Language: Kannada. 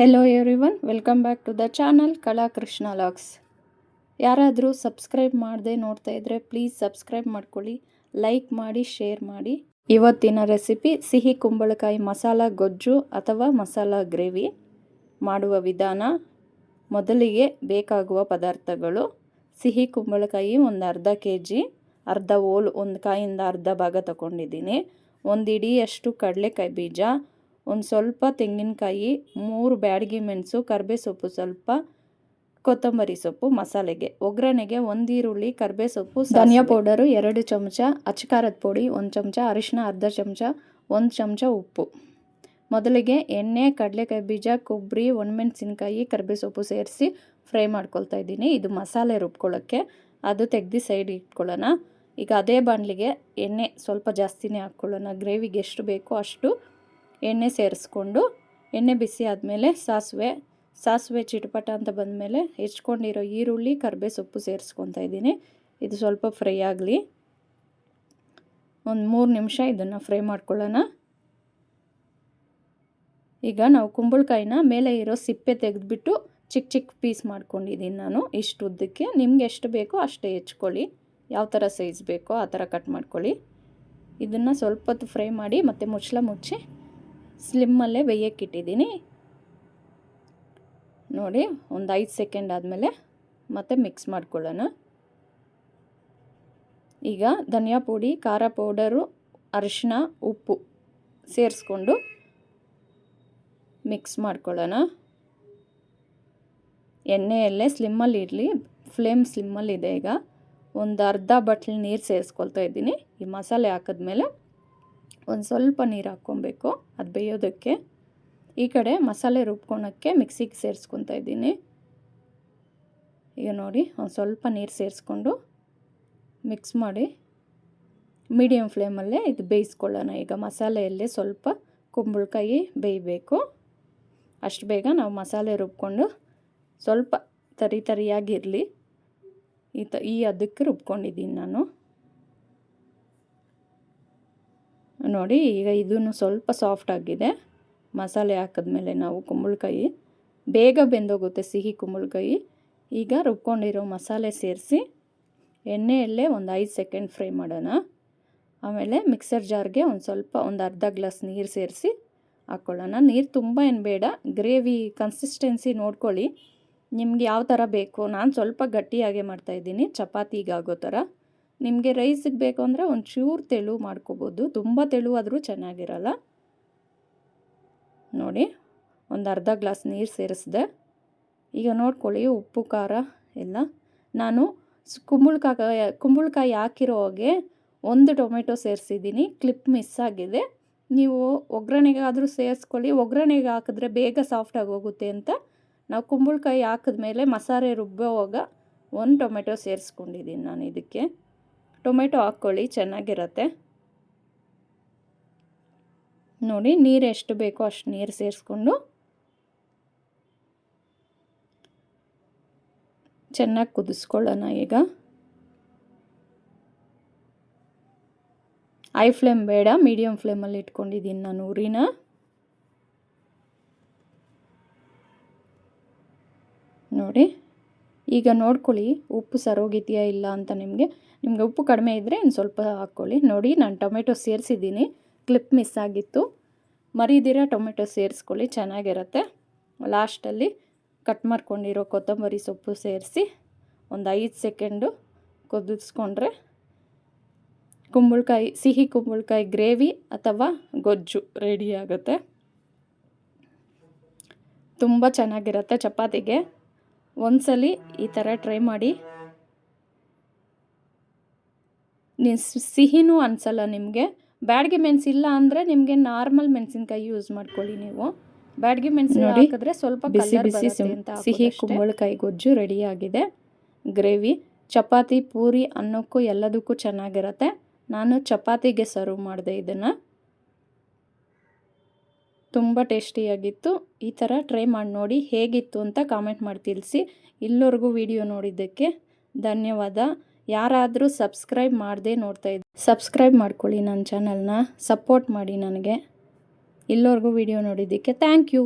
Hello everyone welcome back to the channel Kala Krishna logs ಯಾರಾದರೂ ಸಬ್ಸ್ಕ್ರೈಬ್ ಮಾಡದೆ ನೋಡ್ತಾ ಇದ್ದರೆ ಪ್ಲೀಸ್ ಸಬ್ಸ್ಕ್ರೈಬ್ ಮಾಡ್ಕೊಳ್ಳಿ ಲೈಕ್ ಮಾಡಿ ಶೇರ್ ಮಾಡಿ. ಇವತ್ತಿನ ರೆಸಿಪಿ ಸಿಹಿ ಕುಂಬಳಕಾಯಿ ಮಸಾಲ ಗೊಜ್ಜು ಅಥವಾ ಮಸಾಲ ಗ್ರೇವಿ ಮಾಡುವ ವಿಧಾನ. ಮೊದಲಿಗೆ ಬೇಕಾಗುವ ಪದಾರ್ಥಗಳು. ಸಿಹಿ ಕುಂಬಳಕಾಯಿ ಒಂದು ಅರ್ಧ ಕೆ ಜಿ ಅರ್ಧ ಓಲ್, ಒಂದು ಕಾಯಿಂದ ಅರ್ಧ ಭಾಗ ತಗೊಂಡಿದ್ದೀನಿ. ಒಂದು ಅಷ್ಟು ಕಡಲೆಕಾಯಿ ಬೀಜ ಒಂದು ಸ್ವಲ್ಪ ತೆಂಗಿನಕಾಯಿ, ಮೂರು ಬ್ಯಾಡಗಿ ಮೆಣಸು, ಕರ್ಬೆ ಸೊಪ್ಪು ಸ್ವಲ್ಪ, ಕೊತ್ತಂಬರಿ ಸೊಪ್ಪು, ಮಸಾಲೆಗೆ. ಒಗ್ಗರಣೆಗೆ ಒಂದು ಈರುಳ್ಳಿ, ಕರ್ಬೇ ಸೊಪ್ಪು ಧನಿಯಾ ಪೌಡರು ಎರಡು ಚಮಚ ಅಚ್ಚಕಾರದ ಪುಡಿ ಒಂದು ಚಮಚ, ಅರಿಶಿನ ಅರ್ಧ ಚಮಚ, ಒಂದು ಚಮಚ ಉಪ್ಪು. ಮೊದಲಿಗೆ ಎಣ್ಣೆ, ಕಡಲೆಕಾಯಿ ಬೀಜ, ಕೊಬ್ಬರಿ, ಒಣಮೆಣಸಿನ್ಕಾಯಿ, ಕರ್ಬೆ ಸೊಪ್ಪು ಸೇರಿಸಿ ಫ್ರೈ ಮಾಡ್ಕೊಳ್ತಾ ಇದ್ದೀನಿ. ಇದು ಮಸಾಲೆ ರುಬ್ಕೊಳ್ಳೋಕ್ಕೆ. ಅದು ತೆಗ್ದು ಸೈಡ್ ಇಟ್ಕೊಳ್ಳೋಣ. ಈಗ ಅದೇ ಬಾಣಲಿಗೆ ಎಣ್ಣೆ ಸ್ವಲ್ಪ ಜಾಸ್ತಿನೇ ಹಾಕ್ಕೊಳ್ಳೋಣ. ಗ್ರೇವಿಗೆ ಎಷ್ಟು ಬೇಕೋ ಅಷ್ಟು ಎಣ್ಣೆ ಸೇರಿಸ್ಕೊಂಡು, ಎಣ್ಣೆ ಬಿಸಿ ಆದಮೇಲೆ ಸಾಸಿವೆ ಸಾಸಿವೆ ಚಿಟಪಟ ಅಂತ ಬಂದಮೇಲೆ ಹೆಚ್ಕೊಂಡಿರೋ ಈರುಳ್ಳಿ ಕರ್ಬೆ ಸೊಪ್ಪು ಸೇರಿಸ್ಕೊತಾ ಇದ್ದೀನಿ. ಇದು ಸ್ವಲ್ಪ ಫ್ರೈ ಆಗಲಿ. ಒಂದು ಮೂರು ನಿಮಿಷ ಇದನ್ನು ಫ್ರೈ ಮಾಡ್ಕೊಳ್ಳೋಣ. ಈಗ ನಾವು ಕುಂಬಳಕಾಯಿನ ಮೇಲೆ ಇರೋ ಸಿಪ್ಪೆ ತೆಗೆದುಬಿಟ್ಟು ಚಿಕ್ಕ ಚಿಕ್ಕ ಪೀಸ್ ಮಾಡ್ಕೊಂಡಿದ್ದೀನಿ ನಾನು ಇಷ್ಟು ಉದ್ದಕ್ಕೆ. ನಿಮ್ಗೆ ಎಷ್ಟು ಬೇಕೋ ಅಷ್ಟೇ ಹೆಚ್ಕೊಳ್ಳಿ. ಯಾವ ಥರ ಸೈಜ್ ಬೇಕೋ ಆ ಥರ ಕಟ್ ಮಾಡ್ಕೊಳ್ಳಿ. ಇದನ್ನು ಸ್ವಲ್ಪ ಹೊತ್ತು ಫ್ರೈ ಮಾಡಿ ಮತ್ತು ಮುಚ್ಚಳ ಮುಚ್ಚಿ ಸ್ಲಿಮ್ಮಲ್ಲೇ ಬೇಯಕ್ಕಿಟ್ಟಿದ್ದೀನಿ ನೋಡಿ, ಒಂದು ಐದು ಸೆಕೆಂಡ್ ಆದಮೇಲೆ ಮತ್ತೆ ಮಿಕ್ಸ್ ಮಾಡ್ಕೊಳ್ಳೋಣ. ಈಗ ಧನಿಯಾ ಪುಡಿ, ಖಾರ ಪೌಡರು ಅರಿಶಿನ ಉಪ್ಪು ಸೇರಿಸ್ಕೊಂಡು ಮಿಕ್ಸ್ ಮಾಡ್ಕೊಳ್ಳೋಣ. ಎಣ್ಣೆಯಲ್ಲೇ ಸ್ಲಿಮ್ಮಲ್ಲಿ ಇರಲಿ, ಫ್ಲೇಮ್ ಸ್ಲಿಮ್ಮಲ್ಲಿದೆ ಈಗ. ಒಂದು ಅರ್ಧ ಬಟ್ಲ್ ನೀರು ಸೇರಿಸ್ಕೊಳ್ತಾ ಇದ್ದೀನಿ. ಈ ಮಸಾಲೆ ಹಾಕಿದ್ಮೇಲೆ ಒಂದು ಸ್ವಲ್ಪ ನೀರು ಹಾಕ್ಕೊಬೇಕು, ಅದು ಬೇಯೋದಕ್ಕೆ. ಈ ಕಡೆ ಮಸಾಲೆ ರುಬ್ಕೊಳಕ್ಕೆ ಮಿಕ್ಸಿಗೆ ಸೇರಿಸ್ಕೊತಾ ಇದ್ದೀನಿ. ಈಗ ನೋಡಿ, ಒಂದು ಸ್ವಲ್ಪ ನೀರು ಸೇರಿಸ್ಕೊಂಡು ಮಿಕ್ಸ್ ಮಾಡಿ ಮೀಡಿಯಮ್ ಫ್ಲೇಮಲ್ಲೇ ಇದು ಬೇಯಿಸ್ಕೊಳ್ಳೋಣ. ಈಗ ಮಸಾಲೆಯಲ್ಲೇ ಸ್ವಲ್ಪ ಕುಂಬಳಕಾಯಿ ಬೇಯಬೇಕು. ಅಷ್ಟು ಬೇಗ ನಾವು ಮಸಾಲೆ ರುಬ್ಕೊಂಡು ಸ್ವಲ್ಪ ತರಿ ತರಿಯಾಗಿರಲಿ ಈ ತ, ಈ ಅದಕ್ಕೆ ರುಬ್ಕೊಂಡಿದ್ದೀನಿ ನಾನು. ನೋಡಿ, ಈಗ ಇದನ್ನು ಸ್ವಲ್ಪ ಸಾಫ್ಟ್ ಆಗಿದೆ. ಮಸಾಲೆ ಹಾಕಿದ್ಮೇಲೆ ನಾವು ಕುಂಬಳಕಾಯಿ, ಬೇಗ ಬೆಂದೋಗುತ್ತೆ ಸಿಹಿ ಕುಂಬಳಕಾಯಿ. ಈಗ ರುಬ್ಕೊಂಡಿರೋ ಮಸಾಲೆ ಸೇರಿಸಿ ಎಣ್ಣೆಯಲ್ಲೇ ಒಂದು ಐದು ಸೆಕೆಂಡ್ ಫ್ರೈ ಮಾಡೋಣ. ಆಮೇಲೆ ಮಿಕ್ಸರ್ ಜಾರ್ಗೆ ಒಂದು ಸ್ವಲ್ಪ ಒಂದು ಅರ್ಧ ಗ್ಲಾಸ್ ನೀರು ಸೇರಿಸಿ ಹಾಕ್ಕೊಳ್ಳೋಣ ನೀರು ತುಂಬ ಏನು ಬೇಡ ಗ್ರೇವಿ ಕನ್ಸಿಸ್ಟೆನ್ಸಿ ನೋಡ್ಕೊಳ್ಳಿ. ನಿಮ್ಗೆ ಯಾವ ಥರ ಬೇಕು? ನಾನು ಸ್ವಲ್ಪ ಗಟ್ಟಿಯಾಗೆ ಮಾಡ್ತಾಯಿದ್ದೀನಿ ಚಪಾತಿಗಾಗೋ ಥರ ನಿಮಗೆ ರೈಸಿಗೆ ಬೇಕು ಅಂದರೆ ಒಂದು ಚೂರು ತೆಳು ಮಾಡ್ಕೋಬೋದು. ತುಂಬ ತೆಳುವಾದರೂ ಚೆನ್ನಾಗಿರಲ್ಲ. ನೋಡಿ, ಒಂದು ಅರ್ಧ ಗ್ಲಾಸ್ ನೀರು ಸೇರಿಸಿದೆ. ಈಗ ನೋಡ್ಕೊಳ್ಳಿ, ಉಪ್ಪು, ಖಾರ ಎಲ್ಲ. ನಾನು ಕುಂಬಳಕಾಯಿ ಕುಂಬಳಕಾಯಿ ಹಾಕಿರೋ ಹಾಗೆ ಒಂದು ಟೊಮೆಟೊ ಸೇರಿಸಿದ್ದೀನಿ. ಕ್ಲಿಪ್ ಮಿಸ್ ಆಗಿದೆ. ನೀವು ಒಗ್ಗರಣೆಗಾದರೂ ಸೇರಿಸ್ಕೊಳ್ಳಿ. ಒಗ್ಗರಣೆಗೆ ಹಾಕಿದ್ರೆ ಬೇಗ ಸಾಫ್ಟಾಗಿ ಹೋಗುತ್ತೆ ಅಂತ. ನಾವು ಕುಂಬಳಕಾಯಿ ಹಾಕಿದ್ಮೇಲೆ ಮಸಾಲೆ ರುಬ್ಬೋವಾಗ ಒಂದು ಟೊಮೆಟೊ ಸೇರಿಸ್ಕೊಂಡಿದ್ದೀನಿ ನಾನು ಇದಕ್ಕೆ. ಟೊಮೆಟೊ ಹಾಕ್ಕೊಳ್ಳಿ, ಚೆನ್ನಾಗಿರುತ್ತೆ. ನೋಡಿ, ನೀರು ಎಷ್ಟು ಬೇಕೋ ಅಷ್ಟು ನೀರು ಸೇರಿಸ್ಕೊಂಡು ಚೆನ್ನಾಗಿ ಕುದಿಸ್ಕೊಳ್ಳೋಣ ಈಗ. ಐ ಫ್ಲೇಮ್ ಬೇಡ ಮೀಡಿಯಮ್ ಫ್ಲೇಮಲ್ಲಿ ಇಟ್ಕೊಂಡಿದ್ದೀನಿ ನಾನು ಊರಿನ ನೋಡಿ. ಈಗ ನೋಡ್ಕೊಳ್ಳಿ, ಉಪ್ಪು ಸರೋಗಿದೆಯಾ ಇಲ್ಲ ಅಂತ ನಿಮಗೆ. ನಿಮಗೆ ಉಪ್ಪು ಕಡಿಮೆ ಇದ್ದರೆ ಇನ್ನು ಸ್ವಲ್ಪ ಹಾಕ್ಕೊಳ್ಳಿ. ನೋಡಿ, ನಾನು ಟೊಮೆಟೊ ಸೇರಿಸಿದ್ದೀನಿ. ಕ್ಲಿಪ್ ಮಿಸ್ ಆಗಿತ್ತು. ಮರಿದಿರ ಟೊಮೆಟೊ ಸೇರಿಸ್ಕೊಳ್ಳಿ, ಚೆನ್ನಾಗಿರುತ್ತೆ. ಲಾಸ್ಟಲ್ಲಿ ಕಟ್ ಮಾಡ್ಕೊಂಡಿರೋ ಕೊತ್ತಂಬರಿ ಸೊಪ್ಪು ಸೇರಿಸಿ ಒಂದು ಐದು ಸೆಕೆಂಡು ಕುದಿಸ್ಕೊಂಡ್ರೆ ಕುಂಬಳಕಾಯಿ, ಸಿಹಿ ಕುಂಬಳಕಾಯಿ ಗ್ರೇವಿ ಅಥವಾ ಗೊಜ್ಜು ರೆಡಿ ಆಗುತ್ತೆ. ತುಂಬ ಚೆನ್ನಾಗಿರುತ್ತೆ ಚಪಾತಿಗೆ. ಒಂದ್ಸಲಿ ಈ ಥರ ಟ್ರೈ ಮಾಡಿ. ನಿ ಸಿಹಿನೂ ಅನಿಸಲ್ಲ ನಿಮಗೆ. ಬ್ಯಾಡ್ಗೆ ಮೆಣಸು ಇಲ್ಲ ಅಂದರೆ ನಿಮಗೆ ನಾರ್ಮಲ್ ಮೆಣಸಿನ್ಕಾಯಿ ಯೂಸ್ ಮಾಡ್ಕೊಳ್ಳಿ ನೀವು. ಬ್ಯಾಡ್ಗೆ ಮೆಣಸಿನ ಹಾಕಿದ್ರೆ ಸ್ವಲ್ಪ ಬಿಸಿ ಬಿಸಿ ಸಿಹಿ ಕುಂಬಳಕಾಯಿ ಗೊಜ್ಜು ರೆಡಿಯಾಗಿದೆ ಗ್ರೇವಿ ಚಪಾತಿ ಪೂರಿ ಅನ್ನಕ್ಕೂ ಎಲ್ಲದಕ್ಕೂ ಚೆನ್ನಾಗಿರುತ್ತೆ. ನಾನು ಚಪಾತಿಗೆ ಸರ್ವ್ ಮಾಡಿದೆ ಇದನ್ನು. ತುಂಬ ಟೇಸ್ಟಿಯಾಗಿತ್ತು. ಈ ಥರ ಟ್ರೈ ಮಾಡಿ ನೋಡಿ ಹೇಗಿತ್ತು ಅಂತ ಕಾಮೆಂಟ್ ಮಾಡಿ ತಿಳಿಸಿ. ಇಲ್ಲವರೆಗೂ ವಿಡಿಯೋ ನೋಡಿದ್ದಕ್ಕೆ ಧನ್ಯವಾದ. ಯಾರಾದರೂ ಸಬ್ಸ್ಕ್ರೈಬ್ ಮಾಡದೆ ನೋಡ್ತಾ ಇದ್ದೆ ಸಬ್ಸ್ಕ್ರೈಬ್ ಮಾಡ್ಕೊಳ್ಳಿ ನನ್ನ ಚಾನಲ್ನ. ಸಪೋರ್ಟ್ ಮಾಡಿ ನನಗೆ. ಇಲ್ಲವರೆಗೂ ವಿಡಿಯೋ ನೋಡಿದ್ದಕ್ಕೆ ಥ್ಯಾಂಕ್ ಯು.